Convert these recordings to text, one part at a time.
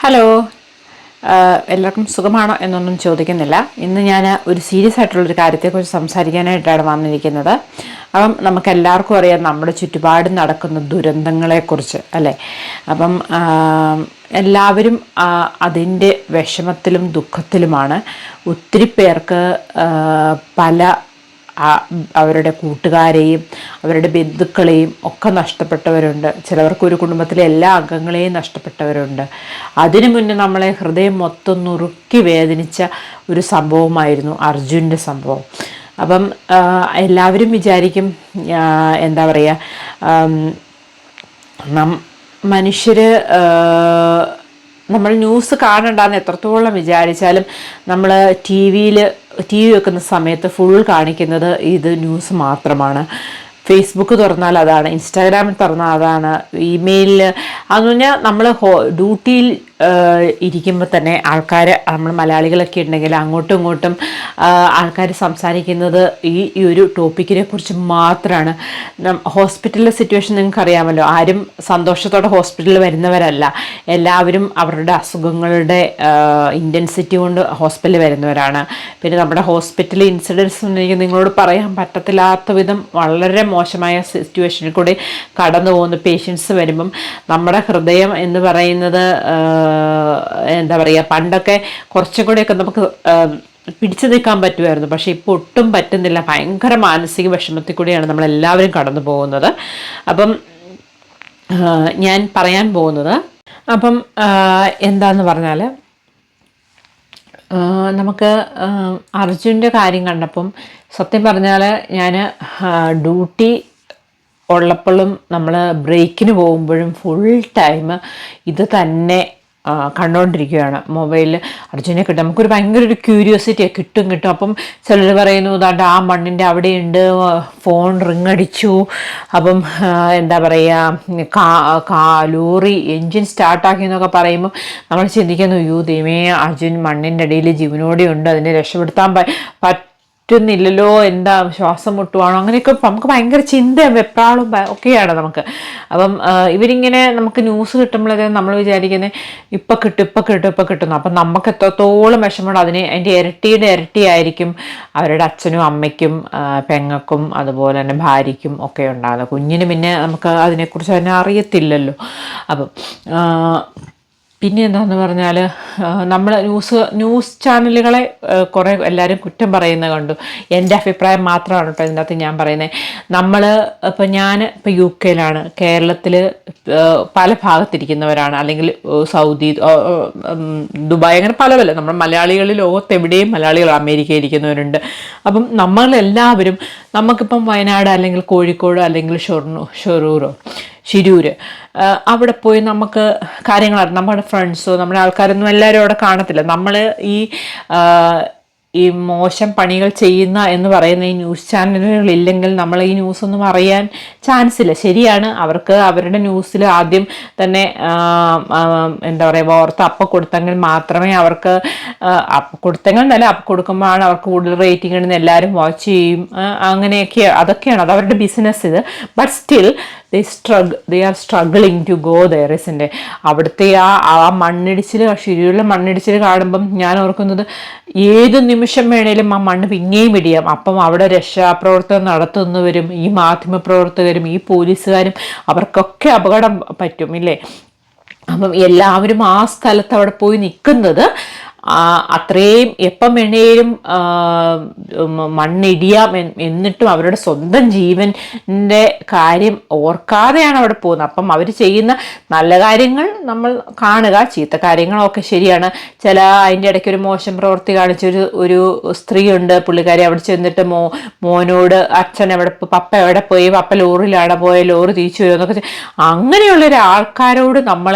Hello എല്ലാവർക്കും സുഖമാണോ എന്നൊന്നും ചോദിക്കുന്നില്ല. ഇന്ന് ഞാൻ ഒരു സീരിയസ് ആയിട്ടുള്ളൊരു കാര്യത്തെക്കുറിച്ച് സംസാരിക്കാനായിട്ടാണ് വന്നിരിക്കുന്നത്. അപ്പം നമുക്ക് എല്ലാവർക്കും അറിയാം നമ്മുടെ ചുറ്റുപാട് നടക്കുന്ന ദുരന്തങ്ങളെക്കുറിച്ച് അല്ലേ? അപ്പം എല്ലാവരും അതിന്റെ വിഷമത്തിലും ദുഃഖത്തിലുമാണ്. ഒത്തിരി പേർക്ക് പല അവരുടെ കൂട്ടുകാരെയും അവരുടെ ബന്ധുക്കളെയും ഒക്കെ നഷ്ടപ്പെട്ടവരുണ്ട്. ചിലവർക്ക് ഒരു കുടുംബത്തിലെ എല്ലാ അംഗങ്ങളെയും നഷ്ടപ്പെട്ടവരുണ്ട്. അതിനു മുന്നേ നമ്മളെ ഹൃദയം മൊത്തം നുറുക്കി വേദനിച്ച ഒരു സംഭവമായിരുന്നു അർജുന്റെ സംഭവം. അപ്പം എല്ലാവരും വിചാരിക്കും എന്താ പറയുക മനുഷ്യർ നമ്മൾ ന്യൂസ് കാണണ്ടെന്ന് എത്രത്തോളം വിചാരിച്ചാലും നമ്മൾ ടി വിയിൽ ടി വി വെക്കുന്ന സമയത്ത് ഫുൾ കാണിക്കുന്നത് ഇത് ന്യൂസ് മാത്രമാണ്. ഫേസ്ബുക്ക് തുറന്നാൽ അതാണ് ഇൻസ്റ്റാഗ്രാമിൽ തുറന്നാൽ അതാണ് ഇമെയിലിൽ അതെന്ന് പറഞ്ഞാൽ നമ്മൾ ഡ്യൂട്ടിയിൽ ഇരിക്കുമ്പോൾ തന്നെ ആൾക്കാർ നമ്മൾ മലയാളികളൊക്കെ ഉണ്ടെങ്കിൽ അങ്ങോട്ടും ഇങ്ങോട്ടും ആൾക്കാർ സംസാരിക്കുന്നത് ഈ ഈ ഒരു ടോപ്പിക്കിനെ കുറിച്ച് മാത്രമാണ് ഹോസ്പിറ്റലിലെ സിറ്റുവേഷൻ നിങ്ങൾക്ക് അറിയാമല്ലോ ആരും സന്തോഷത്തോടെ ഹോസ്പിറ്റലിൽ വരുന്നവരല്ല. എല്ലാവരും അവരുടെ അസുഖങ്ങളുടെ ഇന്റൻസിറ്റി കൊണ്ട് ഹോസ്പിറ്റലിൽ വരുന്നവരാണ്. പിന്നെ നമ്മുടെ ഹോസ്പിറ്റൽ ഇൻസിഡൻസ് എനിക്ക് നിങ്ങളോട് പറയാൻ പറ്റത്തില്ലാത്ത വിധം വളരെ മോശമായ സിറ്റുവേഷനിൽ കൂടി കടന്നു പോകുന്ന പേഷ്യൻസ് വരുമ്പം നമ്മുടെ ഹൃദയം എന്ന് പറയുന്നത് എന്താ പറയുക പണ്ടൊക്കെ കുറച്ചും കൂടെയൊക്കെ നമുക്ക് പിടിച്ചു നിൽക്കാൻ പറ്റുമായിരുന്നു. പക്ഷേ ഇപ്പോൾ ഒട്ടും പറ്റുന്നില്ല. ഭയങ്കര മാനസിക വിഷമത്തിൽ കൂടിയാണ് നമ്മളെല്ലാവരും കടന്നു പോകുന്നത്. അപ്പം ഞാൻ പറയാൻ പോകുന്നത് അപ്പം എന്താന്ന് പറഞ്ഞാൽ നമുക്ക് അർജുന്റെ കാര്യം കണ്ടപ്പം സത്യം പറഞ്ഞാൽ ഞാൻ ഡ്യൂട്ടി ഉള്ളപ്പോഴും നമ്മൾ ബ്രേക്കിന് പോകുമ്പോഴും ഫുൾ ടൈം ഇത് തന്നെ കണ്ടുകൊണ്ടിരിക്കുകയാണ് മൊബൈലിൽ അർജുനെ കിട്ടും. നമുക്കൊരു ഭയങ്കര ഒരു ക്യൂരിയോസിറ്റിയെ കിട്ടും കിട്ടും. അപ്പം ചിലർ പറയുന്നു ദാണ്ട് ആ മണ്ണിന്റെ അവിടെയുണ്ട് ഫോൺ റിങ് അടിച്ചു. അപ്പം എന്താ പറയുക കാ ലോറി എൻജിൻ സ്റ്റാർട്ടാക്കി എന്നൊക്കെ പറയുമ്പോൾ നമ്മൾ ചിന്തിക്കുന്നു യൂ ദൈവമേ അർജുൻ മണ്ണിന്റെ ജീവനോടെ ഉണ്ട് അതിനെ രക്ഷപ്പെടുത്താൻ പ- പറ്റുന്നില്ലല്ലോ എന്താ ശ്വാസം മുട്ടുവാണോ അങ്ങനെയൊക്കെ നമുക്ക് ഭയങ്കര ചിന്തയും വെപ്രാളും ഒക്കെയാണ് നമുക്ക്. അപ്പം ഇവരിങ്ങനെ നമുക്ക് ന്യൂസ് കിട്ടുമ്പോഴേ നമ്മൾ വിചാരിക്കുന്നത് ഇപ്പം കിട്ടും ഇപ്പം കിട്ടും ഇപ്പം കിട്ടുന്നു അപ്പം നമുക്ക് എത്രത്തോളം വിഷമമുണ്ട് അതിന് അതിന്റെ ഇരട്ടിയുടെ ഇരട്ടിയായിരിക്കും അവരുടെ അച്ഛനും അമ്മയ്ക്കും പെങ്ങൾക്കും അതുപോലെ തന്നെ ഭാര്യയ്ക്കും ഒക്കെ ഉണ്ടാകുന്നത് കുഞ്ഞിന് പിന്നെ നമുക്ക് അതിനെക്കുറിച്ച് തന്നെ അറിയത്തില്ലല്ലോ. അപ്പം പിന്നെ എന്താന്ന് പറഞ്ഞാൽ നമ്മൾ ന്യൂസ് ന്യൂസ് ചാനലുകളെ കുറേ എല്ലാവരും കുറ്റം പറയുന്നത് കണ്ടു. എന്റെ അഭിപ്രായം മാത്രമാണ് കേട്ടോ ഇതിനകത്ത് ഞാൻ പറയുന്നത് നമ്മൾ ഇപ്പം ഞാൻ ഇപ്പം യു കെയിലാണ് കേരളത്തിൽ പല ഭാഗത്തിരിക്കുന്നവരാണ്. അല്ലെങ്കിൽ സൗദി ദുബായ് അങ്ങനെ പല പല നമ്മുടെ മലയാളികൾ ലോകത്തെവിടെയും മലയാളികൾ അമേരിക്കയിൽ ഇരിക്കുന്നവരുണ്ട് അപ്പം നമ്മളെല്ലാവരും നമുക്കിപ്പം വയനാട് അല്ലെങ്കിൽ കോഴിക്കോട് അല്ലെങ്കിൽ ഷൊർണൂർ ഷൊറൂരോ ശിരൂര്. ആ, അവിടെ പോയി നമുക്ക് കാര്യങ്ങൾ നമ്മുടെ ഫ്രണ്ട്സോ നമ്മുടെ ആൾക്കാരൊന്നും എല്ലാവരും അവിടെ കാണത്തില്ല. നമ്മൾ ഈ ഈ മോശം പണികൾ ചെയ്യുന്ന എന്ന് പറയുന്ന ഈ ന്യൂസ് ചാനലുകൾ ഇല്ലെങ്കിൽ നമ്മൾ ഈ ന്യൂസ് ഒന്നും അറിയാൻ ചാൻസ് ഇല്ല. ശരിയാണ് അവർക്ക് അവരുടെ ന്യൂസിൽ ആദ്യം തന്നെ എന്താ പറയുക വാർത്ത അപ്പം കൊടുത്തെങ്കിൽ മാത്രമേ അവർക്ക് അപ്പം കൊടുത്തെങ്കിൽ എന്നല്ല അപ്പം കൊടുക്കുമ്പോഴാണ് അവർക്ക് കൂടുതൽ റേറ്റിംഗ് ഉണ്ടെന്ന് എല്ലാവരും വാച്ച് ചെയ്യും. അങ്ങനെയൊക്കെ അതൊക്കെയാണ് അത് അവരുടെ ബിസിനസ് ഇത്. But still they strug they are struggling to go ദയറിസിന്റെ അവിടുത്തെ ആ ആ മണ്ണിടിച്ചിൽ ആ ശരിയുള്ള മണ്ണിടിച്ചിൽ കാണുമ്പം ഞാൻ ഓർക്കുന്നത് ഏത് നിമിഷം വേണേലും ആ മണ്ണ് പിന്നെയും ഇടിയാം. അപ്പം അവിടെ രക്ഷാപ്രവർത്തനം നടത്തുന്നവരും ഈ മാധ്യമപ്രവർത്തകരും ഈ പോലീസുകാരും അവർക്കൊക്കെ അപകടം പറ്റും ഇല്ലേ? അപ്പം എല്ലാവരും ആ സ്ഥലത്ത് അവിടെ പോയി നിൽക്കുന്നത് അത്രയും എപ്പം വേണേലും മണ്ണിടിയാം എന്നിട്ടും അവരുടെ സ്വന്തം ജീവന്റെ കാര്യം ഓർക്കാതെയാണ് അവിടെ പോകുന്നത്. അപ്പം അവർ ചെയ്യുന്ന നല്ല കാര്യങ്ങൾ നമ്മൾ കാണുക. ചീത്ത കാര്യങ്ങളൊക്കെ ശരിയാണ്. ചില അതിന്റെ ഇടയ്ക്ക് ഒരു മോശം പ്രവൃത്തി കാണിച്ചൊരു ഒരു സ്ത്രീയുണ്ട്. പുള്ളിക്കാരി അവിടെ ചെന്നിട്ട് മോ മോനോട് അച്ഛൻ എവിടെ പപ്പ എവിടെ പോയി? പപ്പ ലോറിയിലാണ് പോയ? ലോറി തിരിച്ചു വരും എന്നൊക്കെ ഒരു ആൾക്കാരോട് നമ്മൾ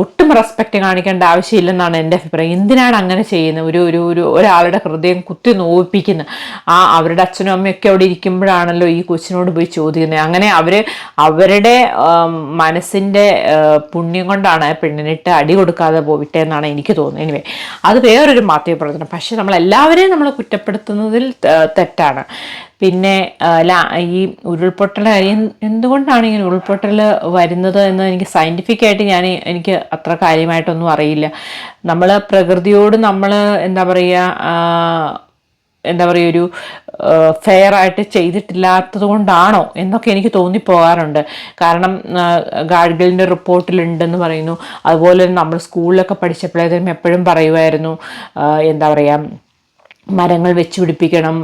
ഒട്ടും റെസ്പെക്റ്റ് കാണിക്കേണ്ട ആവശ്യമില്ലെന്നാണ് എന്റെ അഭിപ്രായം. എന്തിനാണ് അങ്ങനെ ചെയ്യുന്നത്? ഒരു ഒരു ഒരു ഒരാളുടെ ഹൃദയം കുത്തി നോവിപ്പിക്കുന്ന ആ അവരുടെ അച്ഛനും അമ്മയൊക്കെ അവിടെ ഇരിക്കുമ്പോഴാണല്ലോ ഈ കൊച്ചിനോട് പോയി ചോദിക്കുന്നത്. അങ്ങനെ അവർ അവരുടെ മനസ്സിന്റെ പുണ്യം കൊണ്ടാണ് പെണ്ണിനിട്ട് അടി കൊടുക്കാതെ പോയിട്ടെന്നാണ് എനിക്ക് തോന്നുന്നത്. എനിവേ അത് വേറൊരു മാധ്യമ പ്രവർത്തനം പക്ഷേ നമ്മൾ എല്ലാവരെയും നമ്മൾ കുറ്റപ്പെടുത്തുന്നതിൽ തെറ്റാണ്. പിന്നെ ഈ ഉരുൾപൊട്ടൽ കാര്യം എന്തുകൊണ്ടാണ് ഇങ്ങനെ ഉരുൾപൊട്ടൽ വരുന്നത് എന്ന് എനിക്ക് സയന്റിഫിക് ആയിട്ട് ഞാൻ എനിക്ക് അത്ര കാര്യമായിട്ടൊന്നും അറിയില്ല. നമ്മൾ പ്രകൃതിയോട് നമ്മൾ എന്താ പറയുക എന്താ പറയുക ഒരു ഫെയർ ആയിട്ട് ചെയ്തിട്ടില്ലാത്തത് കൊണ്ടാണോ എന്നൊക്കെ എനിക്ക് തോന്നിപ്പോകാറുണ്ട്. കാരണം ഗാഡ്ഗിലിന്റെ റിപ്പോർട്ടിലുണ്ടെന്ന് പറയുന്നു. അതുപോലെ നമ്മൾ സ്കൂളിലൊക്കെ പഠിച്ചപ്പോഴേക്കും എപ്പോഴും പറയുമായിരുന്നു. എന്താ പറയുക മരങ്ങൾ വെച്ച് പിടിപ്പിക്കണം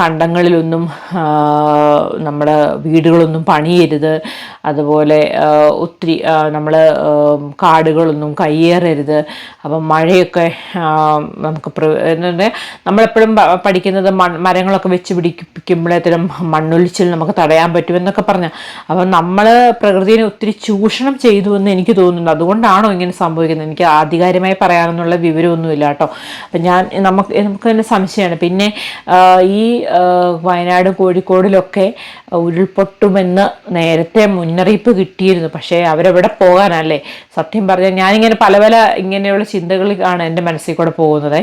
കണ്ടങ്ങളിലൊന്നും നമ്മുടെ വീടുകളൊന്നും പണിയരുത്. അതുപോലെ ഒത്തിരി നമ്മൾ കാടുകളൊന്നും കയ്യേറരുത്. അപ്പം മഴയൊക്കെ നമുക്ക് നമ്മളെപ്പോഴും പഠിക്കുന്നത് മരങ്ങളൊക്കെ വെച്ച് പിടിപ്പിക്കുമ്പോഴത്തേനും മണ്ണൊലിച്ചിൽ നമുക്ക് തടയാൻ പറ്റുമെന്നൊക്കെ പറഞ്ഞ. അപ്പം നമ്മൾ പ്രകൃതിയെ ഒത്തിരി ചൂഷണം ചെയ്തു എന്ന് എനിക്ക് തോന്നുന്നു. അതുകൊണ്ടാണോ ഇങ്ങനെ സംഭവിക്കുന്നത്? എനിക്ക് ആധികാരികമായി പറയാനെന്നുള്ള വിവരമൊന്നുമില്ല കേട്ടോ. അപ്പം ഞാൻ നമുക്ക് നമുക്ക് തന്നെ സംശയമാണ്. പിന്നെ ഈ വയനാട് കോഴിക്കോടിലൊക്കെ ഉരുൾപൊട്ടുമെന്ന് നേരത്തെ മുന്നറിയിപ്പ് കിട്ടിയിരുന്നു. പക്ഷേ അവരെവിടെ പോകാനല്ലേ? സത്യം പറഞ്ഞാൽ ഞാനിങ്ങനെ പല പല ഇങ്ങനെയുള്ള ചിന്തകളാണ് എന്റെ മനസ്സിൽ കൂടെ പോകുന്നത്.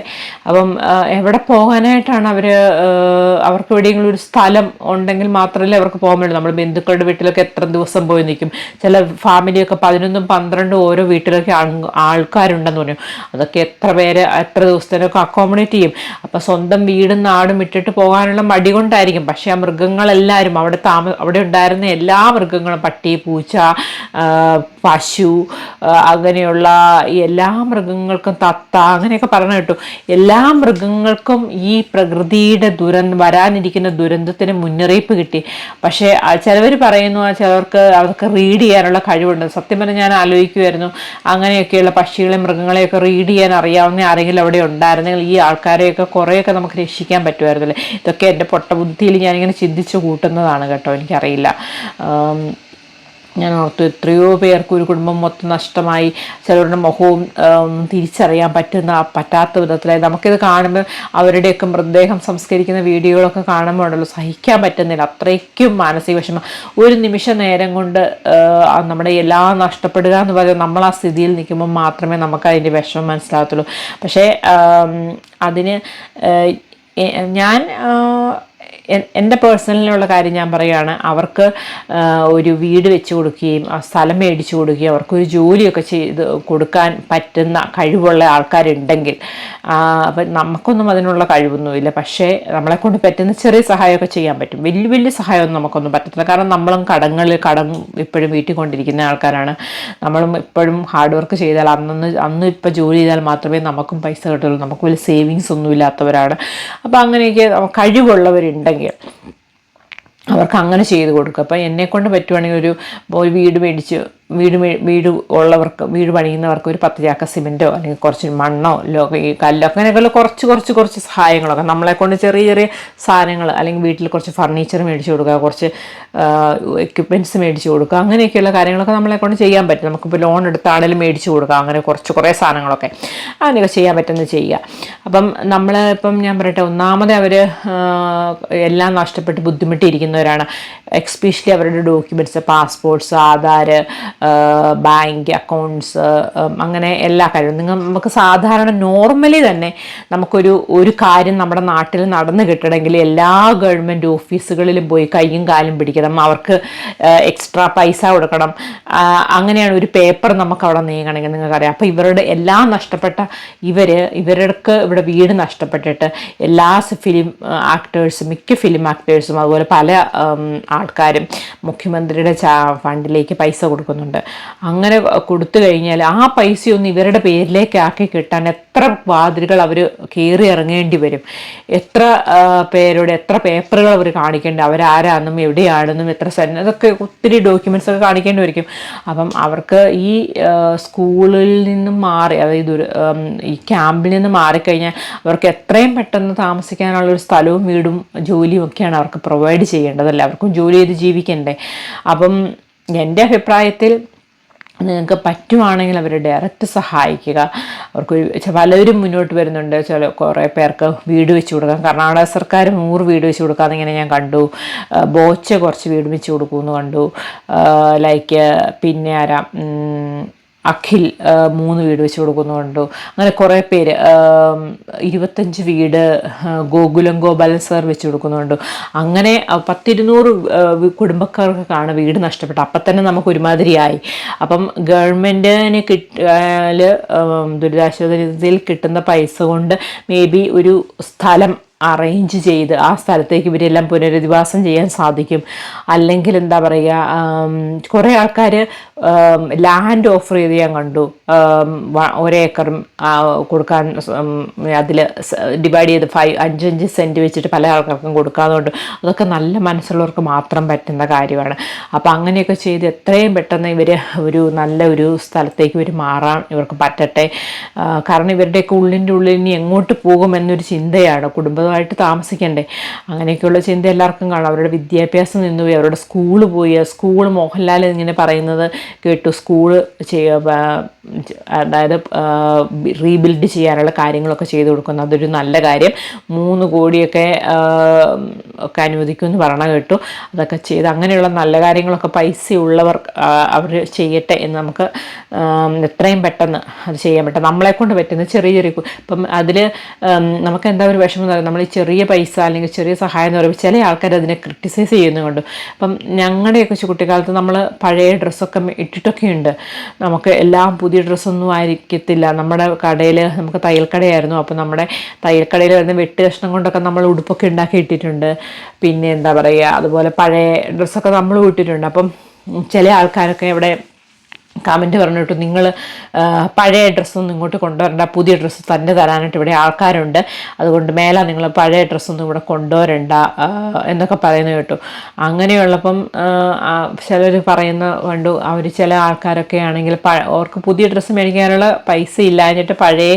അപ്പം എവിടെ പോകാനായിട്ടാണ് അവർ അവർക്ക് എവിടെയെങ്കിലും ഒരു സ്ഥലം ഉണ്ടെങ്കിൽ മാത്രമല്ലേ അവർക്ക് പോകാൻ നമ്മൾ ബന്ധുക്കളുടെ വീട്ടിലൊക്കെ എത്ര ദിവസം പോയി നിൽക്കും. ചില ഫാമിലിയൊക്കെ പതിനൊന്നും പന്ത്രണ്ടും ഓരോ വീട്ടിലൊക്കെ ആൾക്കാരുണ്ടെന്ന് പറഞ്ഞു. അതൊക്കെ എത്ര പേര് എത്ര ദിവസത്തിനൊക്കെ അക്കോമഡേറ്റ് ചെയ്യും. അപ്പം സ്വന്തം വീടും നാടും ഇട്ടിട്ട് പോകാനുള്ള മടി കൊണ്ടായിരിക്കും. പക്ഷേ ആ മൃഗങ്ങളെല്ലാവരും അവിടെ താമ അവിടെ ഉണ്ടായിരുന്ന എല്ലാ മൃഗങ്ങളും പട്ടി പൂച്ച പശു അങ്ങനെയുള്ള എല്ലാ മൃഗങ്ങൾക്കും തത്ത അങ്ങനെയൊക്കെ പറഞ്ഞു കേട്ടു. എല്ലാ മൃഗങ്ങൾക്കും ഈ പ്രകൃതിയുടെ ദുരന്തം വരാനിരിക്കുന്ന ദുരന്തത്തിന് മുന്നറിയിപ്പ് കിട്ടി. പക്ഷേ ചിലവർ പറയുന്നു ആ ചിലർക്ക് അവർക്ക് റീഡ് ചെയ്യാനുള്ള കഴിവുണ്ട്. സത്യം പറഞ്ഞാൽ ഞാൻ ആലോചിക്കുമായിരുന്നു അങ്ങനെയൊക്കെയുള്ള പക്ഷികളെ മൃഗങ്ങളെയൊക്കെ റീഡ് ചെയ്യാൻ അറിയാവുന്ന ആരെങ്കിലും അവിടെ ഉണ്ടായിരുന്നെങ്കിൽ ഈ ആൾക്കാരെയൊക്കെ കുറേയൊക്കെ നമുക്ക് രക്ഷിക്കാൻ പറ്റുമായിരുന്നല്ലേ? ഇതൊക്കെ എന്റെ പൊട്ട ബുദ്ധിയിൽ ഞാനിങ്ങനെ ചിന്തിച്ച് കൂട്ടുന്നതാണ് കേട്ടോ എനിക്കറിയില്ല. ഞാൻ ഓർത്തു എത്രയോ പേർക്ക് ഒരു കുടുംബം മൊത്തം നഷ്ടമായി. ചിലരുടെ മുഖവും തിരിച്ചറിയാൻ പറ്റുന്ന പറ്റാത്ത വിധത്തിലായി. നമുക്കിത് കാണുമ്പോൾ അവരുടെയൊക്കെ മൃതദേഹം സംസ്കരിക്കുന്ന വീഡിയോകളൊക്കെ കാണുമ്പോൾ ഉണ്ടല്ലോ സഹിക്കാൻ പറ്റുന്നില്ല. അത്രയ്ക്കും മാനസിക വിഷമം. ഒരു നിമിഷ നേരം കൊണ്ട് നമ്മുടെ എല്ലാം നഷ്ടപ്പെടുക എന്ന് പറയുന്നത് നമ്മൾ ആ സ്ഥിതിയിൽ നിൽക്കുമ്പോൾ മാത്രമേ നമുക്ക് അതിന്റെ വിഷമം മനസ്സിലാകത്തുള്ളൂ. പക്ഷേ അതിന് ഞാൻ എന്റെ പേഴ്സണലിനുള്ള കാര്യം ഞാൻ പറയുകയാണ് അവർക്ക് ഒരു വീട് വെച്ച് കൊടുക്കുകയും സ്ഥലം മേടിച്ചു കൊടുക്കുകയും അവർക്കൊരു ജോലിയൊക്കെ ചെയ്ത് കൊടുക്കാൻ പറ്റുന്ന കഴിവുള്ള ആൾക്കാരുണ്ടെങ്കിൽ അപ്പം നമുക്കൊന്നും അതിനുള്ള കഴിവൊന്നുമില്ല. പക്ഷേ നമ്മളെ കൊണ്ട് പറ്റുന്ന ചെറിയ സഹായമൊക്കെ ചെയ്യാൻ പറ്റും. വലിയ വലിയ സഹായമൊന്നും നമുക്കൊന്നും പറ്റത്തില്ല. കാരണം നമ്മളും കടങ്ങളിൽ കടം ഇപ്പോഴും വീട്ടിൽ കൊണ്ടിരിക്കുന്ന ആൾക്കാരാണ്. നമ്മളും എപ്പോഴും ഹാർഡ് വർക്ക് ചെയ്താൽ അന്നന്ന് അന്ന് ഇപ്പോൾ ജോലി ചെയ്താൽ മാത്രമേ നമുക്കും പൈസ കിട്ടുള്ളൂ. നമുക്ക് വലിയ സേവിങ്സ് ഒന്നും ഇല്ലാത്തവരാണ് അപ്പോൾ അങ്ങനെയൊക്കെ കഴിവുള്ളവരുണ്ടെങ്കിൽ പറയുകയാണ് അവർക്ക് അങ്ങനെ ചെയ്ത് കൊടുക്കുക. അപ്പോൾ എന്നെ കൊണ്ട് പറ്റുവാണെങ്കിൽ ഒരു ഒരു വീട് മേടിച്ച് വീട് വീട് ഉള്ളവർക്ക് വീട് പണിയുന്നവർക്ക് ഒരു പത്ത് ചാക്ക സിമെന്റോ അല്ലെങ്കിൽ കുറച്ച് മണ്ണോ ഈ കല്ലോ അങ്ങനെയൊക്കെയുള്ള കുറച്ച് കുറച്ച് കുറച്ച് സഹായങ്ങളൊക്കെ നമ്മളെ കൊണ്ട് ചെറിയ ചെറിയ സാധനങ്ങൾ അല്ലെങ്കിൽ വീട്ടിൽ കുറച്ച് ഫർണിച്ചർ മേടിച്ച് കൊടുക്കുക കുറച്ച് എക്യുപ്മെന്റ്സ് മേടിച്ച് കൊടുക്കുക അങ്ങനെയൊക്കെയുള്ള കാര്യങ്ങളൊക്കെ നമ്മളെ കൊണ്ട് ചെയ്യാൻ പറ്റും. നമുക്കിപ്പോൾ ലോൺ എടുത്താണെങ്കിലും മേടിച്ച് കൊടുക്കുക അങ്ങനെ കുറച്ച് കുറേ സാധനങ്ങളൊക്കെ അങ്ങനെയൊക്കെ ചെയ്യാൻ പറ്റുന്നത് ചെയ്യുക. അപ്പം നമ്മൾ ഇപ്പം ഞാൻ പറയട്ടെ ഒന്നാമത് അവർ എല്ലാം നഷ്ടപ്പെട്ട് ബുദ്ധിമുട്ടിയിരിക്കുന്നവരാണ് എക്സ്പെഷ്യലി അവരുടെ documents passports Aadhaar bank accounts അങ്ങനെ എല്ലാ കാര്യവും. നിങ്ങൾ നമുക്ക് സാധാരണ നോർമലി തന്നെ നമുക്കൊരു ഒരു കാര്യം നമ്മുടെ നാട്ടിൽ നടന്നു കിട്ടണമെങ്കിൽ എല്ലാ ഗവൺമെന്റ് ഓഫീസുകളിലും പോയി കൈയും കാലും പിടിക്കണം. അവർക്ക് എക്സ്ട്രാ പൈസ കൊടുക്കണം. അങ്ങനെയാണ് ഒരു പേപ്പർ നമുക്ക് അവിടെ നീങ്ങണമെങ്കിൽ നിങ്ങൾക്കറിയാം. അപ്പോൾ ഇവരുടെ എല്ലാം നഷ്ടപ്പെട്ട ഇവർ ഇവർക്ക് ഇവിടെ വീട് നഷ്ടപ്പെട്ടിട്ട് എല്ലാ ഫിലിം ആക്ടേഴ്സും മിക്ക ഫിലിം ആക്ടേഴ്സും അതുപോലെ പല ആൾക്കാരും മുഖ്യമന്ത്രിയുടെ ഫണ്ടിലേക്ക് പൈസ കൊടുക്കുന്നുണ്ട്. അങ്ങനെ കൊടുത്തു കഴിഞ്ഞാൽ ആ പൈസയൊന്നും ഇവരുടെ പേരിലേക്ക് ആക്കി കിട്ടാൻ എത്ര വാതിലുകൾ അവർ കയറി ഇറങ്ങേണ്ടി വരും? എത്ര പേരോട് എത്ര പേപ്പറുകൾ അവർ കാണിക്കേണ്ടി? അവരാരാണെന്നും എവിടെയാണെന്നും എത്ര സെൻ അതൊക്കെ ഒത്തിരി ഡോക്യുമെന്റ്സ് ഒക്കെ കാണിക്കേണ്ടി വരും. അപ്പം അവർക്ക് ഈ സ്കൂളിൽ നിന്നും മാറി അതായത് ഈ ക്യാമ്പിൽ നിന്ന് മാറിക്കഴിഞ്ഞാൽ അവർക്ക് എത്രയും പെട്ടെന്ന് താമസിക്കാനുള്ള ഒരു സ്ഥലവും വീടും ജോലിയും ഒക്കെയാണ് അവർക്ക് പ്രൊവൈഡ് ചെയ്യേണ്ടതല്ലേ അവർക്കും ജോലി ചെയ്ത് ജീവിക്കണ്ടേ. അപ്പം എന്റെ അഭിപ്രായത്തിൽ നിങ്ങൾക്ക് പറ്റുവാണെങ്കിൽ അവരെ ഡയറക്റ്റ് സഹായിക്കുക. അവർക്ക് പലരും മുന്നോട്ട് വരുന്നുണ്ട്. ചില കുറേ പേർക്ക് വീട് വെച്ച് കൊടുക്കാം. കർണാടക സർക്കാർ നൂറ് വീട് വെച്ച് കൊടുക്കാമെന്ന് ഇങ്ങനെ ഞാൻ കണ്ടു. ബോച്ച കുറച്ച് വീട് വെച്ച് കൊടുക്കുമെന്ന് കണ്ടു. ലൈക്ക് പിന്നെ ആരാ? അഖിൽ മൂന്ന് വീട് വെച്ച് കൊടുക്കുന്നുണ്ട്? അങ്ങനെ കുറേ പേര് ഇരുപത്തഞ്ച് വീട് ഗോകുലം ഗോപാലൻ സാർ വെച്ച് കൊടുക്കുന്നുണ്ട്? അങ്ങനെ പത്തിരുന്നൂറ് കുടുംബക്കാർക്കാണ് വീട് നഷ്ടപ്പെട്ടത്. അപ്പം തന്നെ നമുക്ക് ഒരുമാതിരിയായി. അപ്പം ഗവൺമെന്റിന് കിട്ടിയാൽ ദുരിതാശ്വാസ നിധിയിൽ കിട്ടുന്ന പൈസ കൊണ്ട് മേ ബി ഒരു സ്ഥലം അറേഞ്ച് ചെയ്ത് ആ സ്ഥലത്തേക്ക് ഇവരെല്ലാം പുനരധിവാസം ചെയ്യാൻ സാധിക്കും. അല്ലെങ്കിൽ എന്താ പറയുക കുറേ ആൾക്കാർ ലാൻഡ് ഓഫർ ചെയ്ത് ഞാൻ കണ്ടു. ഒരേക്കറും കൊടുക്കാൻ അതിൽ ഡിവൈഡ് ചെയ്ത് ഫൈവ് അഞ്ചഞ്ച് സെന്റ് വെച്ചിട്ട് പല ആൾക്കാർക്കും കൊടുക്കാതുകൊണ്ട് അതൊക്കെ നല്ല മനസ്സുള്ളവർക്ക് മാത്രം പറ്റുന്ന കാര്യമാണ്. അപ്പോൾ അങ്ങനെയൊക്കെ ചെയ്ത് എത്രയും പെട്ടെന്ന് ഇവർ ഒരു നല്ല ഒരു സ്ഥലത്തേക്ക് ഇവർ മാറാൻ ഇവർക്ക് പറ്റട്ടെ. കാരണം ഇവരുടെയൊക്കെ ഉള്ളിന്റെ ഉള്ളിൽ ഇനി എങ്ങോട്ട് പോകുമെന്നൊരു ചിന്തയാണ് ചിന്തയാണ് കുടുംബമായിട്ട് താമസിക്കണ്ടേ? അങ്ങനെയൊക്കെയുള്ള ചിന്ത എല്ലാവർക്കും കാണും. അവരുടെ വിദ്യാഭ്യാസം നിന്നുപോയി അവരുടെ സ്കൂൾ പോയി. സ്കൂൾ മോഹൻലാൽ ഇങ്ങനെ പറയുന്നത് കേട്ടു. സ്കൂൾ അതായത് റീബിൽഡ് ചെയ്യാനുള്ള കാര്യങ്ങളൊക്കെ ചെയ്തു കൊടുക്കുന്നു. അതൊരു നല്ല കാര്യം. മൂന്ന് കോടിയൊക്കെ ഒക്കെ അനുവദിക്കുമെന്ന് പറഞ്ഞ കേട്ടു. അതൊക്കെ ചെയ്ത് അങ്ങനെയുള്ള നല്ല കാര്യങ്ങളൊക്കെ പൈസ ഉള്ളവർ അവർ ചെയ്യട്ടെ എന്ന് നമുക്ക് എത്രയും പെട്ടെന്ന് അത് ചെയ്യാൻ പറ്റും. നമ്മളെ കൊണ്ട് പറ്റുന്ന ചെറിയ ചെറിയ ഇപ്പം അതിൽ നമുക്ക് എന്താ ഒരു വിഷമം എന്ന് പറയുന്നത്? നമ്മൾ ചെറിയ പൈസ അല്ലെങ്കിൽ ചെറിയ സഹായം എന്ന് പറയുമ്പോൾ ചില ആൾക്കാർ അതിനെ ക്രിട്ടിസൈസ് ചെയ്യുന്നുണ്ട്. അപ്പം ഞങ്ങളുടെയൊക്കെ കുട്ടിക്കാലത്ത് നമ്മൾ പഴയ ഡ്രസ്സൊക്കെ ഇട്ടിട്ടൊക്കെ ഉണ്ട്. നമുക്ക് എല്ലാം പുതിയ ഡ്രസ്സൊന്നും ആയിരിക്കത്തില്ല. നമ്മുടെ കടയിൽ നമുക്ക് തയ്യൽക്കടയായിരുന്നു. അപ്പോൾ നമ്മുടെ തയ്യൽക്കടയിൽ വരുന്ന വെട്ട് കഷ്ണം കൊണ്ടൊക്കെ നമ്മൾ ഉടുപ്പൊക്കെ ഉണ്ടാക്കി ഇട്ടിട്ടുണ്ട്. പിന്നെ എന്താ പറയുക അതുപോലെ പഴയ ഡ്രസ്സൊക്കെ നമ്മൾ ഇട്ടിട്ടുണ്ട്. അപ്പം ചില ആൾക്കാരൊക്കെ ഇവിടെ കമന്റ് പറഞ്ഞിട്ട് നിങ്ങൾ പഴയ ഡ്രസ്സൊന്നും ഇങ്ങോട്ട് കൊണ്ടുവരണ്ട പുതിയ ഡ്രസ്സ് തന്നെ തരാനായിട്ട് ഇവിടെ ആൾക്കാരുണ്ട്. അതുകൊണ്ട് മേല നിങ്ങൾ പഴയ ഡ്രസ്സൊന്നും ഇവിടെ കൊണ്ടുവരണ്ട എന്നൊക്കെ പറയുന്നത് കേട്ടു. അങ്ങനെയുള്ളപ്പം ചിലർ പറയുന്ന കണ്ടു അവർ ചില ആൾക്കാരൊക്കെ ആണെങ്കിൽ അവർക്ക് പുതിയ ഡ്രസ്സ് മേടിക്കാനുള്ള പൈസ ഇല്ലാഞ്ഞിട്ട് പഴയ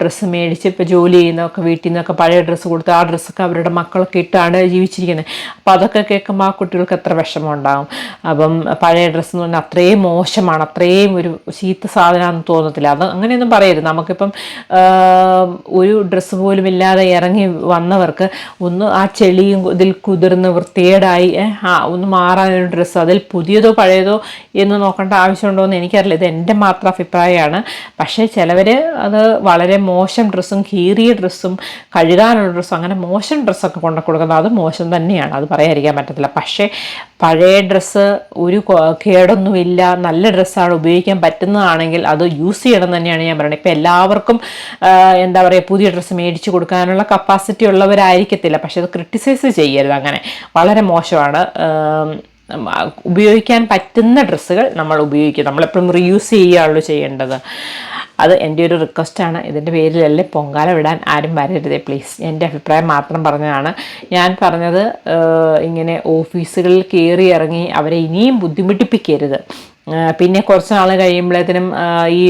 ഡ്രസ്സ് മേടിച്ച് ഇപ്പോൾ ജോലി ചെയ്യുന്നൊക്കെ വീട്ടിൽ നിന്നൊക്കെ പഴയ ഡ്രസ്സ് കൊടുത്ത് ആ ഡ്രസ്സൊക്കെ അവരുടെ മക്കളൊക്കെ ഇട്ടാണ് ജീവിച്ചിരിക്കുന്നത് അപ്പോൾ അതൊക്കെ കേൾക്കുമ്പോൾ ആ കുട്ടികൾക്ക് എത്ര വിഷമം ഉണ്ടാകും അപ്പം പഴയ ഡ്രസ്സ് എന്ന് പറഞ്ഞാൽ അത്രയും മോശമാണ്. അത്രയും ഒരു ചീത്ത സാധനമാണെന്ന് തോന്നത്തില്ല. അത് അങ്ങനെയൊന്നും പറയരുത്. നമുക്കിപ്പം ഒരു ഡ്രസ്സ് പോലും ഇല്ലാതെ ഇറങ്ങി വന്നവർക്ക് ഒന്ന് ആ ചെളിയും ഇതിൽ കുതിർന്ന് വൃത്തികേടായി ഒന്ന് മാറാനൊരു ഡ്രസ്സ് അതിൽ പുതിയതോ പഴയതോ എന്ന് നോക്കേണ്ട ആവശ്യമുണ്ടോ എന്ന് എനിക്കറിയില്ല. ഇത് എന്റെ മാത്രം അഭിപ്രായമാണ്. പക്ഷേ ചിലവർ അത് വളരെ മോശം ഡ്രസ്സും കീറിയ ഡ്രസ്സും കഴുകാനുള്ള ഡ്രസ്സും അങ്ങനെ മോശം ഡ്രസ്സൊക്കെ കൊണ്ടു കൊടുക്കുന്നത് അത് മോശം തന്നെയാണ്. അത് പറയാതിരിക്കാൻ പറ്റത്തില്ല. പക്ഷേ പഴയ ഡ്രസ്സ് ഒരു കേടൊന്നുമില്ല നല്ല ഡ്രസ്സാണ് ഉപയോഗിക്കാൻ പറ്റുന്നതാണെങ്കിൽ അത് യൂസ് ചെയ്യണം തന്നെയാണ് ഞാൻ പറയുന്നത്. ഇപ്പോൾ എല്ലാവർക്കും എന്താ പറയുക പുതിയ ഡ്രസ്സ് മേടിച്ച് കൊടുക്കാനുള്ള കപ്പാസിറ്റി ഉള്ളവരായിരിക്കത്തില്ല. പക്ഷെ അത് ക്രിട്ടിസൈസ് ചെയ്യരുത് അങ്ങനെ. വളരെ മോശമാണ്. ഉപയോഗിക്കാൻ പറ്റുന്ന ഡ്രസ്സുകൾ നമ്മൾ ഉപയോഗിക്കുക നമ്മളെപ്പോഴും റീയൂസ് ചെയ്യുകയുള്ളൂ ചെയ്യേണ്ടത്. അത് എന്റെ ഒരു റിക്വസ്റ്റാണ് ഇതിന്റെ പേരിലല്ലേ പൊങ്കാല വിടാൻ ആരും വരരുത് പ്ലീസ് എന്റെ അഭിപ്രായം മാത്രം പറഞ്ഞതാണ്. ഞാൻ പറഞ്ഞത് ഇങ്ങനെ ഓഫീസുകളിൽ കയറി ഇറങ്ങി അവരെ ഇനിയും ബുദ്ധിമുട്ടിപ്പിക്കരുത്. പിന്നെ കുറച്ച് നാൾ കഴിയുമ്പോഴത്തേനും ഈ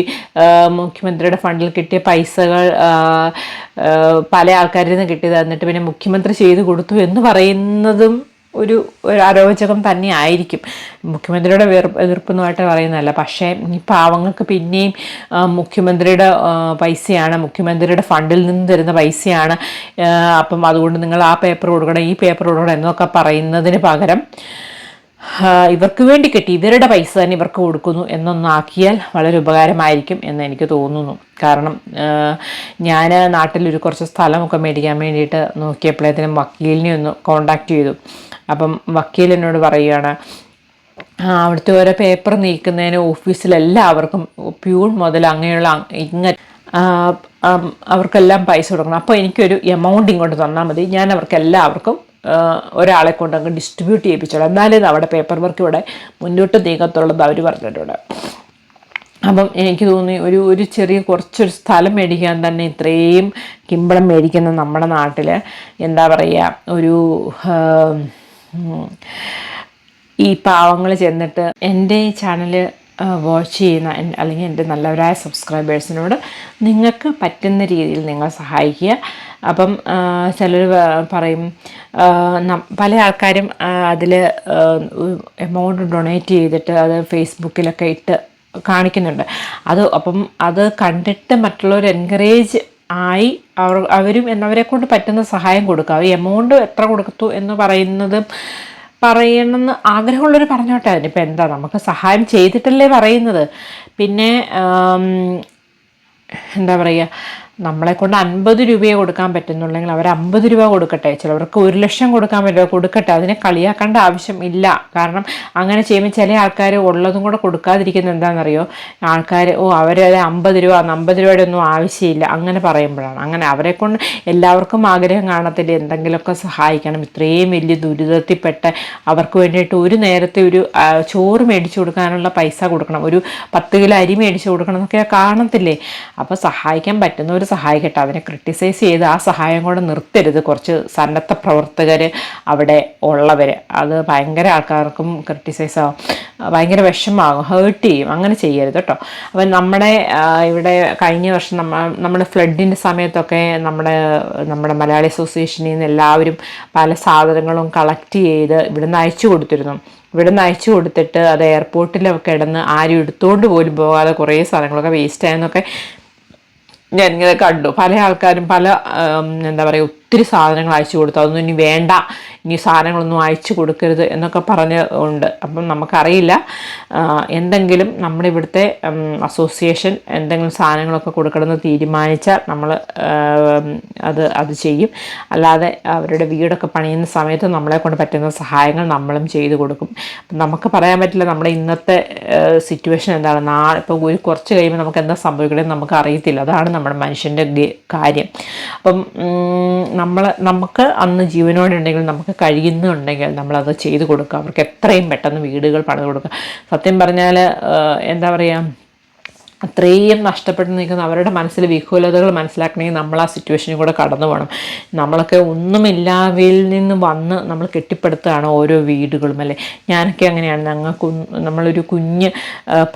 മുഖ്യമന്ത്രിയുടെ ഫണ്ടിൽ കിട്ടിയ പൈസകൾ പല ആൾക്കാരിൽ നിന്ന് കിട്ടി തന്നിട്ട് പിന്നെ മുഖ്യമന്ത്രി ചെയ്തു കൊടുത്തു എന്ന് പറയുന്നതും ഒരു ഒരു അരോചകം തന്നെ ആയിരിക്കും. മുഖ്യമന്ത്രിയുടെ എതിർപ്പൊന്നുമായിട്ട് പറയുന്നതല്ല. പക്ഷേ ഈ പാവങ്ങൾക്ക് പിന്നെയും മുഖ്യമന്ത്രിയുടെ പൈസയാണ് മുഖ്യമന്ത്രിയുടെ ഫണ്ടിൽ നിന്ന് തരുന്ന പൈസയാണ്. അപ്പം അതുകൊണ്ട് നിങ്ങൾ ആ പേപ്പർ കൊടുക്കണം ഈ പേപ്പർ കൊടുക്കണം എന്നൊക്കെ പറയുന്നതിന് പകരം ഇവർക്ക് വേണ്ടി കിട്ടി. ഇവരുടെ പൈസ തന്നെ ഇവർക്ക് കൊടുക്കുന്നു എന്നൊന്നാക്കിയാൽ വളരെ ഉപകാരമായിരിക്കും എന്ന് എനിക്ക് തോന്നുന്നു. കാരണം ഞാൻ നാട്ടിലൊരു കുറച്ച് സ്ഥലമൊക്കെ മേടിക്കാൻ വേണ്ടിയിട്ട് നോക്കിയപ്പോഴത്തേനും വക്കീലിനെ ഒന്ന് കോണ്ടാക്ട് ചെയ്തു. അപ്പം വക്കീൽ എന്നോട് പറയുകയാണ് അവിടുത്തെ ഓരോ പേപ്പർ നീക്കുന്നതിന് ഓഫീസിലെല്ലാവർക്കും പ്യൂൺ മുതൽ അങ്ങനെയുള്ള ഇങ്ങനെ അവർക്കെല്ലാം പൈസ കൊടുക്കണം. അപ്പോൾ എനിക്കൊരു എമൗണ്ട് ഇങ്ങോട്ട് തന്നാൽ മതി. ഞാൻ അവർക്ക് എല്ലാവർക്കും ഒരാളെ കൊണ്ട് അങ്ങ് ഡിസ്ട്രിബ്യൂട്ട് ചെയ്യിപ്പിച്ചോളാം. എന്നാലേ അവിടെ പേപ്പർ വർക്ക് ഇവിടെ മുന്നോട്ട് നീങ്ങത്തുള്ളത് അവർ പറഞ്ഞിട്ടുണ്ട്. അപ്പം എനിക്ക് തോന്നി ഒരു ഒരു ചെറിയ കുറച്ചൊരു സ്ഥലം മേടിക്കാൻ തന്നെ ഇത്രയും കിമ്പളം മേടിക്കുന്ന നമ്മുടെ നാട്ടിൽ എന്താ പറയുക ഒരു ഈ പാവങ്ങൾ ചെന്നിട്ട് എന്റെ ഈ ചാനൽ വാച്ച് ചെയ്യുന്ന അല്ലെങ്കിൽ എന്റെ നല്ലവരായ സബ്സ്ക്രൈബേഴ്സിനോട് നിങ്ങൾക്ക് പറ്റുന്ന രീതിയിൽ നിങ്ങൾ സഹായിക്കുക. അപ്പം ചിലർ പറയും പല ആൾക്കാരും അതിൽ എമൗണ്ട് ഡൊണേറ്റ് ചെയ്തിട്ട് അത് ഫേസ്ബുക്കിലൊക്കെ ഇട്ട് കാണിക്കുന്നുണ്ട്. അത് അപ്പം അത് കണ്ടിട്ട് മറ്റുള്ളവർ എൻകറേജ് ആയി അവർ അവരും എന്നവരെ കൊണ്ട് പറ്റുന്ന സഹായം കൊടുക്കുക. ഈ എമൗണ്ട് എത്ര കൊടുത്തു എന്ന് പറയുന്നതും പറയണമെന്ന് ആഗ്രഹമുള്ളവർ പറഞ്ഞോട്ടെ. അതിനിപ്പോൾ എന്താ നമുക്ക് സഹായം ചെയ്തിട്ടല്ലേ പറയുന്നത്. പിന്നെ എന്താ പറയുക നമ്മളെ കൊണ്ട് അൻപത് രൂപയെ കൊടുക്കാൻ പറ്റുന്നുള്ളെങ്കിൽ അവർ അമ്പത് രൂപ കൊടുക്കട്ടെ. ചിലവർക്ക് ഒരു ലക്ഷം കൊടുക്കാൻ പറ്റുമോ കൊടുക്കട്ടെ. അതിനെ കളിയാക്കേണ്ട ആവശ്യം ഇല്ല. കാരണം അങ്ങനെ ചെയ്യുമ്പോൾ ചില ആൾക്കാർ ഉള്ളതും കൂടെ കൊടുക്കാതിരിക്കുന്നത് എന്താണെന്നറിയോ? ആൾക്കാർ ഓ അവർ അമ്പത് രൂപ അമ്പത് രൂപയുടെ ഒന്നും ആവശ്യമില്ല. അങ്ങനെ പറയുമ്പോഴാണ്. അങ്ങനെ അവരെ കൊണ്ട് എല്ലാവർക്കും ആഗ്രഹം കാണത്തില്ല. എന്തെങ്കിലുമൊക്കെ സഹായിക്കണം. ഇത്രയും വലിയ ദുരിതത്തിൽപ്പെട്ട് അവർക്ക് വേണ്ടിയിട്ട് ഒരു നേരത്തെ ഒരു ചോറ് മേടിച്ചു കൊടുക്കാനുള്ള പൈസ കൊടുക്കണം. ഒരു പത്ത് കിലോ അരി മേടിച്ചു കൊടുക്കണം. എന്നൊക്കെ കാണത്തില്ലേ? അപ്പോൾ സഹായിക്കാൻ പറ്റുന്നവർ സഹായിക്കട്ടെ അതിനെ ക്രിട്ടിസൈസ് ചെയ്ത് ആ സഹായം കൊണ്ട് നിർത്തരുത്. കുറച്ച് സന്നദ്ധ പ്രവർത്തകർ അവിടെ ഉള്ളവർ അത് ഭയങ്കര ആൾക്കാർക്കും ക്രിട്ടിസൈസ് ആവും. ഭയങ്കര വിഷമാകും. ഹേർട്ട് ചെയ്യും. അങ്ങനെ ചെയ്യരുത് കേട്ടോ. അപ്പം നമ്മുടെ ഇവിടെ കഴിഞ്ഞ വർഷം നമ്മ നമ്മുടെ ഫ്ലഡിന്റെ സമയത്തൊക്കെ നമ്മുടെ നമ്മുടെ മലയാളി അസോസിയേഷനിൽ നിന്ന് എല്ലാവരും പല സാധനങ്ങളും കളക്ട് ചെയ്ത് ഇവിടുന്ന് അയച്ചു കൊടുത്തിരുന്നു. ഇവിടുന്ന് അയച്ചു കൊടുത്തിട്ട് അത് എയർപോർട്ടിലൊക്കെ കിടന്ന് ആരും എടുത്തുകൊണ്ട് പോലും പോകാതെ കുറേ സാധനങ്ങളൊക്കെ വേസ്റ്റ് ആയെന്നൊക്കെ ഞാൻ ഇങ്ങനെ കണ്ടു. പല ആൾക്കാരും പല എന്താ പറയുക ഒത്തിരി സാധനങ്ങൾ അയച്ചു കൊടുത്തു. അതൊന്നും ഇനി വേണ്ട. ഇനി സാധനങ്ങളൊന്നും അയച്ചു കൊടുക്കരുത് എന്നൊക്കെ പറഞ്ഞ് ഉണ്ട് അപ്പം നമുക്കറിയില്ല എന്തെങ്കിലും നമ്മുടെ ഇവിടുത്തെ അസോസിയേഷൻ എന്തെങ്കിലും സാധനങ്ങളൊക്കെ കൊടുക്കണമെന്ന് തീരുമാനിച്ചാൽ നമ്മൾ അത് അത് ചെയ്യും. അല്ലാതെ അവരുടെ വീടൊക്കെ പണിയുന്ന സമയത്ത് നമ്മളെ കൊണ്ട് പറ്റുന്ന സഹായങ്ങൾ നമ്മളും ചെയ്തു കൊടുക്കും. നമുക്ക് പറയാൻ പറ്റില്ല നമ്മുടെ ഇന്നത്തെ സിറ്റുവേഷൻ എന്താണ്. നാളെ ഇപ്പോൾ ഒരു കുറച്ച് കഴിയുമ്പോൾ നമുക്ക് എന്താ സംഭവിക്കണമെന്ന് നമുക്ക് അറിയത്തില്ല. അതാണ് നമ്മുടെ മനുഷ്യന്റെ കാര്യം. അപ്പം നമ്മൾ നമുക്ക് അന്ന് ജീവനോടുണ്ടെങ്കിൽ നമുക്ക് കഴിയുന്നുണ്ടെങ്കിൽ നമ്മളത് ചെയ്തു കൊടുക്കുക അവർക്ക് എത്രയും പെട്ടെന്ന് വീടുകൾ പണിത് കൊടുക്കുക സത്യം പറഞ്ഞാൽ എന്താ പറയുക അത്രയും നഷ്ടപ്പെട്ട് നിൽക്കുന്ന അവരുടെ മനസ്സിൽ വിഹുലതകൾ മനസ്സിലാക്കണമെങ്കിൽ നമ്മൾ ആ സിറ്റുവേഷനിൽ കൂടെ കടന്നു പോകണം. നമ്മളൊക്കെ ഒന്നുമില്ലാവിൽ നിന്ന് വന്ന് നമ്മൾ കെട്ടിപ്പടുത്തുകയാണ് ഓരോ വീടുകളും അല്ലേ? ഞാനൊക്കെ അങ്ങനെയാണ്. ഞങ്ങൾക്ക് നമ്മളൊരു കുഞ്ഞ്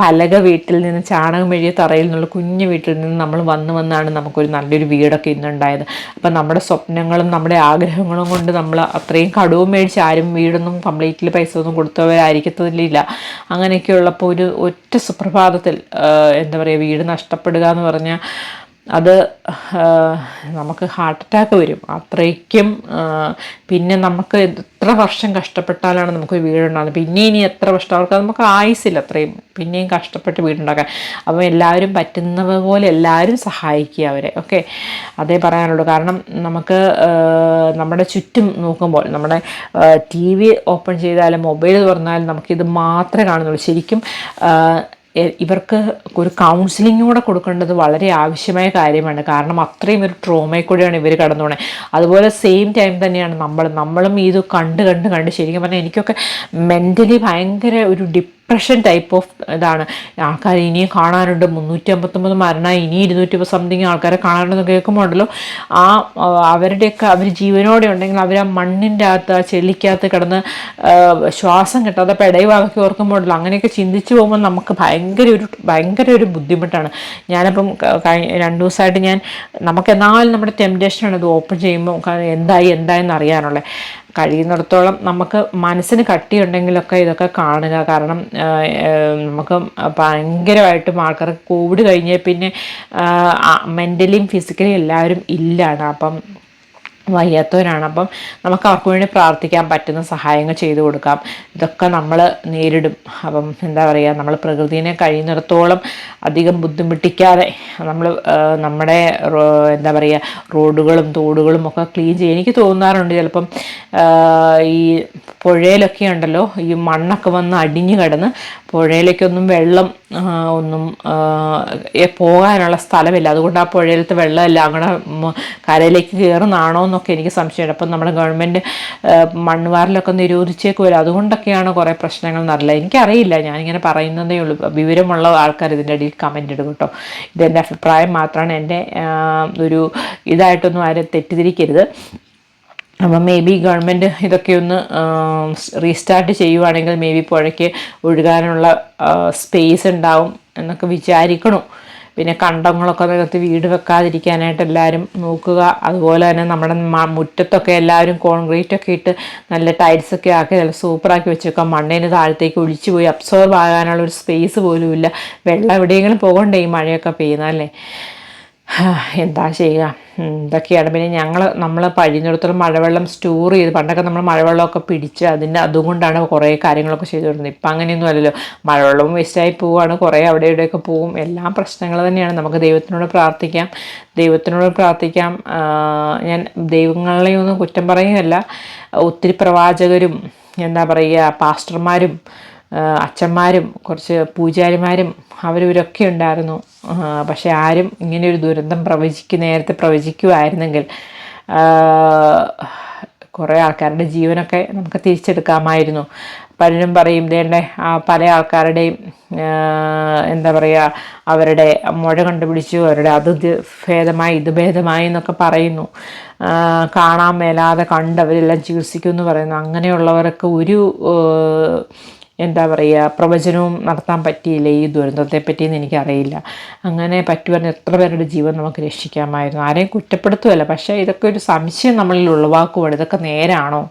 പലക വീട്ടിൽ നിന്ന് ചാണകം മെഴിയ തറയിൽ നിന്നുള്ള കുഞ്ഞ് വീട്ടിൽ നിന്ന് നമ്മൾ വന്ന് വന്നാണ് നമുക്കൊരു നല്ലൊരു വീടൊക്കെ ഇന്നുണ്ടായത്. അപ്പം നമ്മുടെ സ്വപ്നങ്ങളും നമ്മുടെ ആഗ്രഹങ്ങളും കൊണ്ട് നമ്മൾ അത്രയും കടവും മേടിച്ച് ആരും വീടൊന്നും കംപ്ലീറ്റ്ലി പൈസ ഒന്നും കൊടുത്തവരായിരിക്കത്തില്ല അങ്ങനെയൊക്കെ ഉള്ളപ്പോൾ ഒരു ഒറ്റ സുപ്രഭാതത്തിൽ എന്താ എന്താ പറയുക വീട് നഷ്ടപ്പെടുക എന്ന് പറഞ്ഞാൽ അത് നമുക്ക് ഹാർട്ട് അറ്റാക്ക് വരും. അത്രയ്ക്കും പിന്നെ നമുക്ക് എത്ര വർഷം കഷ്ടപ്പെട്ടാലാണ് നമുക്ക് വീടുണ്ടാകുന്നത്. പിന്നെ ഇനി എത്ര വർഷം അവർക്ക് നമുക്ക് ആയുസില്ല അത്രയും. പിന്നെയും കഷ്ടപ്പെട്ട് വീടുണ്ടാക്കാൻ. അപ്പം എല്ലാവരും പറ്റുന്നത് പോലെ എല്ലാവരും സഹായിക്കുക അവരെ. ഓക്കെ? അതേ പറയാനുള്ളൂ. കാരണം നമുക്ക് നമ്മുടെ ചുറ്റും നോക്കുമ്പോൾ നമ്മുടെ ടി വി ഓപ്പൺ ചെയ്താലും മൊബൈൽ തുറന്നാലും നമുക്കിത് മാത്രമേ കാണുന്നുള്ളൂ. ശരിക്കും ഇവർക്ക് ഒരു കൗൺസിലിംഗ് കൂടെ കൊടുക്കേണ്ടത് വളരെ ആവശ്യമായ കാര്യമാണ്. കാരണം അത്രയും ഒരു ട്രോമയിൽ കൂടെയാണ് ഇവർ കടന്നു പോണേ അതുപോലെ സെയിം ടൈം തന്നെയാണ് നമ്മൾ നമ്മളും ഇത് കണ്ട് കണ്ട് കണ്ട് ശരിക്കും പറഞ്ഞാൽ എനിക്കൊക്കെ മെന്റലി ഭയങ്കര ഒരു ഡിപ്പ് ഡിപ്രഷൻ ടൈപ്പ് ഓഫ് ഇതാണ്. ആൾക്കാർ ഇനിയും കാണാനുണ്ട്. മുന്നൂറ്റി അമ്പത്തൊമ്പത് മരണം ഇനി ഇരുന്നൂറ്റി സംതിങ് ആൾക്കാരെ കാണാനുണ്ടെന്ന് കേൾക്കുമ്പോൾ ഉണ്ടല്ലോ ആ അവരുടെയൊക്കെ അവർ ജീവനോടെ ഉണ്ടെങ്കിൽ അവർ ആ മണ്ണിന്റെ അകത്ത് ആ ചെല്ലിക്കകത്ത് കിടന്ന് ശ്വാസം കിട്ടാതെ പെടയുവാക്കി ഓർക്കുമ്പോൾ ഉണ്ടല്ലോ അങ്ങനെയൊക്കെ ചിന്തിച്ചു പോകുമ്പോൾ നമുക്ക് ഭയങ്കര ഒരു ഭയങ്കര ഒരു ബുദ്ധിമുട്ടാണ്. ഞാനിപ്പം രണ്ട് ദിവസമായിട്ട് ഞാൻ നമുക്ക് എന്നാലും നമ്മുടെ ടെംപ്റ്റേഷനാണ് ഇത് ഓപ്പൺ ചെയ്യുമ്പോൾ എന്തായി എന്തായെന്ന് അറിയാനുള്ളത് കഴിയുന്നിടത്തോളം നമുക്ക് മനസ്സിന് കട്ടിയുണ്ടെങ്കിലൊക്കെ ഇതൊക്കെ കാണുക. കാരണം നമുക്ക് ഭയങ്കരമായിട്ടും ആൾക്കാർക്ക് കോവിഡ് കഴിഞ്ഞാൽ പിന്നെ മെന്റലിയും ഫിസിക്കലിയും എല്ലാവരും ഇല്ലാണ്. അപ്പം വയ്യാത്തവരാണ്. അപ്പം നമുക്ക് അവർക്ക് വേണ്ടി പ്രാർത്ഥിക്കാൻ പറ്റുന്ന സഹായങ്ങൾ ചെയ്തു കൊടുക്കാം. ഇതൊക്കെ നമ്മൾ നേരിടും. അപ്പം എന്താ പറയുക നമ്മൾ പ്രകൃതിനെ കഴിയുന്നിടത്തോളം അധികം ബുദ്ധിമുട്ടിക്കാതെ നമ്മൾ നമ്മുടെ എന്താ പറയുക റോഡുകളും തോടുകളും ഒക്കെ ക്ലീൻ ചെയ്യും. എനിക്ക് തോന്നാറുണ്ട് ചിലപ്പം ഈ പുഴയിലൊക്കെ ഉണ്ടല്ലോ ഈ മണ്ണൊക്കെ വന്ന് അടിഞ്ഞു കിടന്ന് പുഴയിലേക്കൊന്നും വെള്ളം ഒന്നും പോകാനുള്ള സ്ഥലമില്ല. അതുകൊണ്ട് ആ പുഴയിലത്തെ വെള്ളമെല്ലാം അങ്ങനെ കരയിലേക്ക് കയറുന്നതാണോ എന്നൊക്കെ എനിക്ക് സംശയമുണ്ട്. അപ്പം നമ്മുടെ ഗവൺമെന്റ് മണ്ണുവാറിലൊക്കെ നിരോധിച്ചേക്കുമല്ലോ അതുകൊണ്ടൊക്കെയാണ് കുറേ പ്രശ്നങ്ങൾ എന്നറിയില്ല എനിക്കറിയില്ല. ഞാനിങ്ങനെ പറയുന്നതേ ഉള്ളൂ. വിവരമുള്ള ആൾക്കാർ ഇതിന്റെ ഇടയിൽ കമന്റ് ഇടും കേട്ടോ. ഇതെന്റെ അഭിപ്രായം മാത്രമാണ്. എന്റെ ഒരു ഇതായിട്ടൊന്നും ആരും തെറ്റിദ്ധരിക്കരുത്. അപ്പം മേ ബി ഗവൺമെന്റ് ഇതൊക്കെ ഒന്ന് റീസ്റ്റാർട്ട് ചെയ്യുവാണെങ്കിൽ മേ ബി പുഴയ്ക്ക് ഒഴുകാനുള്ള സ്പേസ് ഉണ്ടാവും എന്നൊക്കെ വിചാരിക്കണു. പിന്നെ കണ്ടങ്ങളൊക്കെ നികത്തി വീട് വെക്കാതിരിക്കാനായിട്ട് എല്ലാവരും നോക്കുക. അതുപോലെ തന്നെ നമ്മുടെ മുറ്റത്തൊക്കെ എല്ലാവരും കോൺക്രീറ്റ് ഒക്കെ ഇട്ട് നല്ല ടൈൽസ് ഒക്കെ ആക്കി നല്ല സൂപ്പറാക്കി വെച്ചേക്കാം മണ്ണിന് താഴത്തേക്ക് ഒഴിച്ചു പോയി. അബ്സോർബ് ആകാനുള്ള ഒരു സ്പേസ് പോലും ഇല്ല വെള്ളം എവിടെയെങ്കിലും പോകണ്ടേ ഈ മഴയൊക്കെ പെയ്യുന്നല്ലേ ഹാ, എന്താ ചെയ്യുക ഇതൊക്കെയാണ്. പിന്നെ ഞങ്ങൾ നമ്മൾ പഴിഞ്ഞിടത്തോളം മഴവെള്ളം സ്റ്റോർ ചെയ്ത് പണ്ടൊക്കെ നമ്മൾ മഴവെള്ളമൊക്കെ പിടിച്ച് അതിന്റെ അതുകൊണ്ടാണ് കുറേ കാര്യങ്ങളൊക്കെ ചെയ്തു വരുന്നത്. ഇപ്പം അങ്ങനെയൊന്നും അല്ലല്ലോ. മഴവെള്ളവും വേസ്റ്റായി പോവുകയാണ് കുറേ അവിടെ ഇവിടെയൊക്കെ പോവും. എല്ലാം പ്രശ്നങ്ങൾ തന്നെയാണ്. നമുക്ക് ദൈവത്തിനോട് പ്രാർത്ഥിക്കാം. ദൈവത്തിനോട് പ്രാർത്ഥിക്കാം. ഞാൻ ദൈവങ്ങളെയൊന്നും കുറ്റം പറയുകയല്ല. ഒത്തിരി പ്രവാചകരും എന്താ പറയുക പാസ്റ്റർമാരും അച്ഛന്മാരും കുറച്ച് പൂജാരിമാരും അവരിവരൊക്കെ ഉണ്ടായിരുന്നു. പക്ഷെ ആരും ഇങ്ങനെയൊരു ദുരന്തം പ്രവചിക്ക് നേരത്തെ പ്രവചിക്കുമായിരുന്നെങ്കിൽ കുറേ ആൾക്കാരുടെ ജീവനൊക്കെ നമുക്ക് തിരിച്ചെടുക്കാമായിരുന്നു. പലരും പറയും ദേണ്ടേ ആ പല ആൾക്കാരുടെയും എന്താ പറയുക അവരുടെ മുഴ കണ്ടുപിടിച്ചു അവരുടെ അത് ഭേദമായി ഇത് ഭേദമായി എന്നൊക്കെ പറയുന്നു. കാണാൻ മേലാതെ കണ്ട് അവരെല്ലാം എന്ന് പറയുന്നു. അങ്ങനെയുള്ളവരൊക്കെ ഒരു എന്താ പറയുക പ്രവചനവും നടത്താൻ പറ്റിയില്ല ഈ ദുരന്തത്തെ പറ്റിയെന്ന് എനിക്കറിയില്ല. അങ്ങനെ പറ്റുവാൻ എത്ര പേരുടെ ജീവൻ നമുക്ക് രക്ഷിക്കാമായിരുന്നു? ആരെയും കുറ്റപ്പെടുത്തുമല്ല പക്ഷേ ഇതൊക്കെ ഒരു സംശയം നമ്മളിൽ ഉളവാക്കുവാണ്. ഇതൊക്കെ നേരാണോ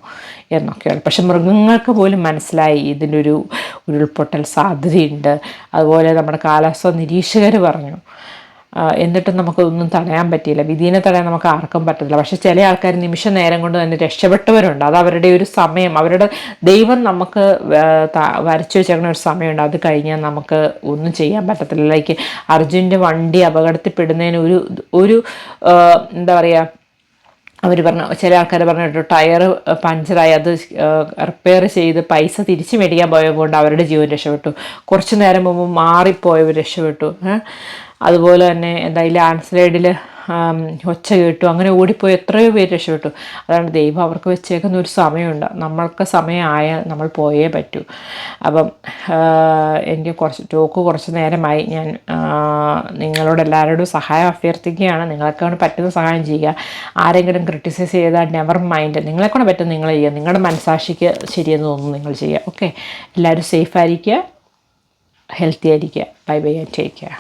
എന്നൊക്കെയാണ് പക്ഷെ മൃഗങ്ങൾക്ക് പോലും മനസ്സിലായി ഇതിന്റെ ഒരു ഉരുൾപൊട്ടൽ സാധ്യതയുണ്ട്. അതുപോലെ നമ്മുടെ കാലാവസ്ഥ നിരീക്ഷകർ പറഞ്ഞു. എന്നിട്ടും നമുക്കൊന്നും തടയാൻ പറ്റിയില്ല. വിധീനെ തടയാൻ നമുക്ക് ആർക്കും പറ്റത്തില്ല. പക്ഷെ ചില ആൾക്കാർ നിമിഷ നേരം കൊണ്ട് തന്നെ രക്ഷപ്പെട്ടവരുണ്ട്. അത് അവരുടെ ഒരു സമയം അവരുടെ ദൈവം നമുക്ക് വരച്ചു വെച്ചേക്കുന്ന ഒരു സമയമുണ്ട്. അത് കഴിഞ്ഞാൽ നമുക്ക് ഒന്നും ചെയ്യാൻ പറ്റത്തില്ല. ലൈക്ക് അർജുന്റെ വണ്ടി അപകടത്തിൽപ്പെടുന്നതിന് ഒരു ഒരു എന്താ പറയുക അവർ പറഞ്ഞു ചില ആൾക്കാർ പറഞ്ഞു ടയർ പഞ്ചറായി അത് റിപ്പയർ ചെയ്ത് പൈസ തിരിച്ച് മേടിക്കാൻ പോയത് കൊണ്ട് അവരുടെ ജീവൻ രക്ഷപ്പെട്ടു. കുറച്ച് നേരം മുമ്പ് മാറിപ്പോയവർ രക്ഷപ്പെട്ടു? അതുപോലെ തന്നെ എന്താ ഈ ലാൻഡ് സ്ലൈഡിൽ ഒച്ച കേട്ടു അങ്ങനെ ഓടിപ്പോയി എത്രയോ പേര് രക്ഷപ്പെട്ടു. അതാണ് ദൈവം അവർക്ക് വെച്ചേക്കുന്ന ഒരു സമയമുണ്ട്. നമ്മൾക്ക് സമയമായാൽ നമ്മൾ പോയേ പറ്റൂ. അപ്പം എനിക്ക് കുറച്ച് ടോക്ക് കുറച്ച് നേരമായി. ഞാൻ നിങ്ങളോട് എല്ലാവരോടും സഹായം അഭ്യർത്ഥിക്കുകയാണ്. നിങ്ങളെക്കൊണ്ട് പറ്റുന്ന സഹായം ചെയ്യുക. ആരെങ്കിലും ക്രിട്ടിസൈസ് ചെയ്താൽ നെവർ മൈൻഡ് നിങ്ങളെക്കൊണ്ട് പറ്റും നിങ്ങൾ ചെയ്യുക. നിങ്ങളുടെ മനസാക്ഷിക്ക് ശരിയെന്ന് തോന്നുന്നു നിങ്ങൾ ചെയ്യുക. ഓക്കെ എല്ലാവരും സേഫ് ആയിരിക്കുക. ഹെൽത്തി ആയിരിക്കുക. Bye bye take care